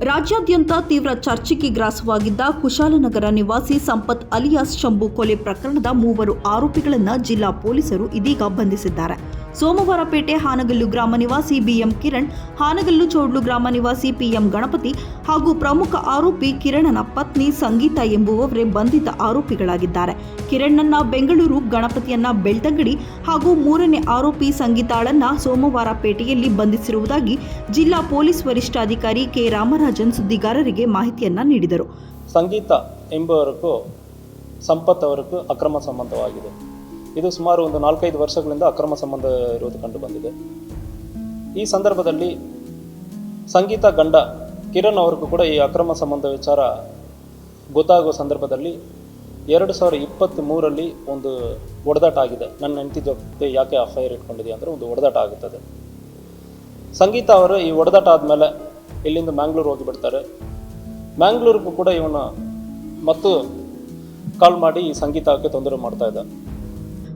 ರಾಜ್ಯಾದ್ಯಂತ ತೀವ್ರ ಚರ್ಚೆಗೆ ಗ್ರಾಸವಾಗಿದ್ದ ಕುಶಾಲನಗರ ನಿವಾಸಿ ಸಂಪತ್ ಅಲಿಯಾಸ್ ಶಂಭು ಕೊಲೆ ಪ್ರಕರಣದ ಮೂವರು ಆರೋಪಿಗಳನ್ನು ಜಿಲ್ಲಾ ಪೊಲೀಸರು ಇದೀಗ ಬಂಧಿಸಿದ್ದಾರೆ. ಸೋಮವಾರಪೇಟೆ ಹಾನಗಲ್ಲು ಗ್ರಾಮ ನಿವಾಸಿ ಬಿಎಂ ಕಿರಣ್, ಹಾನಗಲ್ಲು ಚೌಡ್ಲು ಗ್ರಾಮ ನಿವಾಸಿ ಪಿಎಂ ಗಣಪತಿ ಹಾಗೂ ಪ್ರಮುಖ ಆರೋಪಿ ಕಿರಣನ ಪತ್ನಿ ಸಂಗೀತ ಎಂಬುವವರೇ ಬಂಧಿತ ಆರೋಪಿಗಳಾಗಿದ್ದಾರೆ. ಕಿರಣ್ನನ್ನ ಬೆಂಗಳೂರು ಗಣಪತಿಯನ್ನ ಬೆಳ್ತಂಗಡಿ ಹಾಗೂ ಮೂರನೇ ಆರೋಪಿ ಸಂಗೀತಾಳನ್ನ ಸೋಮವಾರಪೇಟೆಯಲ್ಲಿ ಬಂಧಿಸಿರುವುದಾಗಿ ಜಿಲ್ಲಾ ಪೊಲೀಸ್ ವರಿಷ್ಠಾಧಿಕಾರಿ ಕೆ ರಾಮರಾಜನ್ ಸುದ್ದಿಗಾರರಿಗೆ ಮಾಹಿತಿಯನ್ನ ನೀಡಿದರು. ಸಂಗೀತ ಎಂಬುವರಿಗೂ ಸಂಪತ್ ಅವರಿಗೂ ಅಕ್ರಮ ಸಂಬಂಧವಾಗಿದೆ. ಇದು ಸುಮಾರು ಒಂದು ನಾಲ್ಕೈದು ವರ್ಷಗಳಿಂದ ಅಕ್ರಮ ಸಂಬಂಧ ಇರುವುದು ಕಂಡು ಬಂದಿದೆ. ಈ ಸಂದರ್ಭದಲ್ಲಿ ಸಂಗೀತ ಗಂಡ ಕಿರಣ್ ಅವ್ರಿಗೂ ಕೂಡ ಈ ಅಕ್ರಮ ಸಂಬಂಧ ವಿಚಾರ ಗೊತ್ತಾಗುವ ಸಂದರ್ಭದಲ್ಲಿ ಎರಡು ಸಾವಿರದ ಇಪ್ಪತ್ತ್ ಮೂರಲ್ಲಿ ಒಂದು ಒಡೆದಾಟ ಆಗಿದೆ. ನನ್ನ ಹೆಂಡತಿ ಜೊತೆ ಯಾಕೆ ಅಫೈರ್ ಇಟ್ಕೊಂಡಿದೆ ಅಂದರೆ ಒಂದು ಒಡೆದಾಟ ಆಗುತ್ತದೆ. ಸಂಗೀತ ಅವರು ಈ ಒಡೆದಾಟ ಆದಮೇಲೆ ಇಲ್ಲಿಂದ ಮ್ಯಾಂಗ್ಳೂರು ಹೋಗಿಬಿಡ್ತಾರೆ ಮ್ಯಾಂಗ್ಳೂರಿಗೂ ಕೂಡ ಇವನು ಮತ್ತು ಕಾಲ್ ಮಾಡಿ ಈ ಸಂಗೀತಕ್ಕೆ ತೊಂದರೆ ಮಾಡ್ತಾ ಇದ್ದ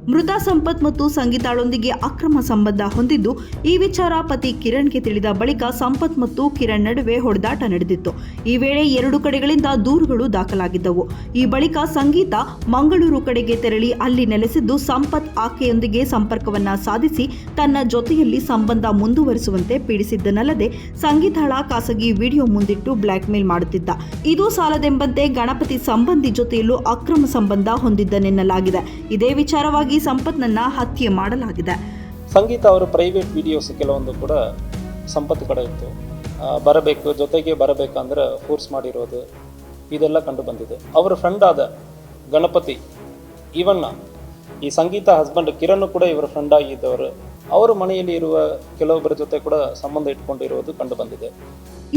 ಮೃತ ಸಂಪತ್ ಮತ್ತು ಸಂಗೀತಾಳೊಂದಿಗೆ ಅಕ್ರಮ ಸಂಬಂಧ ಹೊಂದಿದ್ದು, ಈ ವಿಚಾರ ಪತಿ ಕಿರಣ್ಗೆ ತಿಳಿದ ಬಳಿಕ ಸಂಪತ್ ಮತ್ತು ಕಿರಣ್ ನಡುವೆ ಹೊಡೆದಾಟ ನಡೆದಿತ್ತು. ಈ ವೇಳೆ ಎರಡು ಕಡೆಗಳಿಂದ ದೂರುಗಳು ದಾಖಲಾಗಿದ್ದವು. ಈ ಬಳಿಕ ಸಂಗೀತ ಮಂಗಳೂರು ಕಡೆಗೆ ತೆರಳಿ ಅಲ್ಲಿ ನೆಲೆಸಿದ್ದು, ಸಂಪತ್ ಆಕೆಯೊಂದಿಗೆ ಸಂಪರ್ಕವನ್ನ ಸಾಧಿಸಿ, ತನ್ನ ಜೊತೆಯಲ್ಲಿ ಸಂಬಂಧ ಮುಂದುವರಿಸುವಂತೆ ಪೀಡಿಸಿದ್ದನಲ್ಲದೆ, ಸಂಗೀತಾಳ ಖಾಸಗಿ ವಿಡಿಯೋ ಮುಂದಿಟ್ಟು ಬ್ಲ್ಯಾಕ್ ಮೇಲ್ ಮಾಡುತ್ತಿದ್ದ. ಇದು ಸಾಲದೆಂಬಂತೆ ಗಣಪತಿ ಸಂಬಂಧಿ ಜೊತೆಯಲ್ಲೂ ಅಕ್ರಮ ಸಂಬಂಧ ಹೊಂದಿದ್ದನೆನ್ನಲಾಗಿದೆ. ಇದೇ ವಿಚಾರವಾಗಿ ಸಂಪತ್ನನ್ನ ಹತ್ಯೆ ಮಾಡಲಾಗಿದೆ. ಸಂಗೀತ ಅವರು ಪ್ರೈವೇಟ್ ವಿಡಿಯೋಸ್ ಕೆಲವೊಂದು ಕೂಡ ಸಂಪತ್ತು ಕಡೆ ಇತ್ತು ಬರಬೇಕು, ಜೊತೆಗೆ ಬರಬೇಕಂದ್ರೆ ಫೋರ್ಸ್ ಮಾಡಿರೋದು ಇದೆಲ್ಲ ಕಂಡು ಬಂದಿದೆ. ಅವರ ಫ್ರೆಂಡ್ ಆದ ಗಣಪತಿ ಇವನ್ನ ಈ ಸಂಗೀತ ಹಸ್ಬೆಂಡ್ ಕಿರಣ್ ಕೂಡ ಇವರ ಫ್ರೆಂಡ್ ಆಗಿದ್ದವರು. ಅವರ ಮನೆಯಲ್ಲಿ ಇರುವ ಕೆಲವೊಬ್ಬರ ಜೊತೆ ಕೂಡ ಸಂಬಂಧ ಇಟ್ಕೊಂಡಿರುವುದು ಕಂಡು ಬಂದಿದೆ.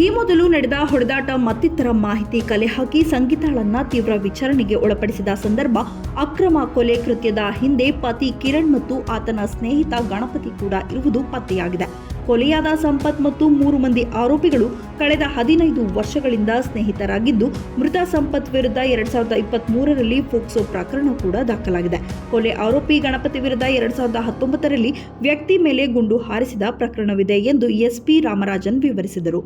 ಈ ಮೊದಲು ನಡೆದ ಹೊಡೆದಾಟ ಮತ್ತಿತರ ಮಾಹಿತಿ ಕಲೆ ಹಾಕಿ ಸಂಗೀತಾಳನ್ನ ತೀವ್ರ ವಿಚಾರಣೆಗೆ ಒಳಪಡಿಸಿದ ಸಂದರ್ಭ ಅಕ್ರಮ ಕೊಲೆ ಕೃತ್ಯದ ಹಿಂದೆ ಪತಿ ಕಿರಣ್ ಮತ್ತು ಆತನ ಸ್ನೇಹಿತ ಗಣಪತಿ ಕೂಡ ಇರುವುದು ಪತ್ತೆಯಾಗಿದೆ. ಕೊಲೆಯಾದ ಸಂಪತ್ ಮತ್ತು ಮೂರು ಮಂದಿ ಆರೋಪಿಗಳು ಕಳೆದ ಹದಿನೈದು ವರ್ಷಗಳಿಂದ ಸ್ನೇಹಿತರಾಗಿದ್ದು, ಮೃತ ಸಂಪತ್ ವಿರುದ್ಧ ಎರಡ್ ಸಾವಿರದ ಇಪ್ಪತ್ತ್ ಮೂರರಲ್ಲಿ ಫೋಕ್ಸೋ ಪ್ರಕರಣ ಕೂಡ ದಾಖಲಾಗಿದೆ. ಕೊಲೆ ಆರೋಪಿ ಗಣಪತಿ ವಿರುದ್ಧ ಎರಡ್ ಸಾವಿರದ ಹತ್ತೊಂಬತ್ತರಲ್ಲಿ ವ್ಯಕ್ತಿ ಮೇಲೆ ಗುಂಡು ಹಾರಿಸಿದ ಪ್ರಕರಣವಿದೆ ಎಂದು ಎಸ್ಪಿ ರಾಮರಾಜನ್ ವಿವರಿಸಿದರು.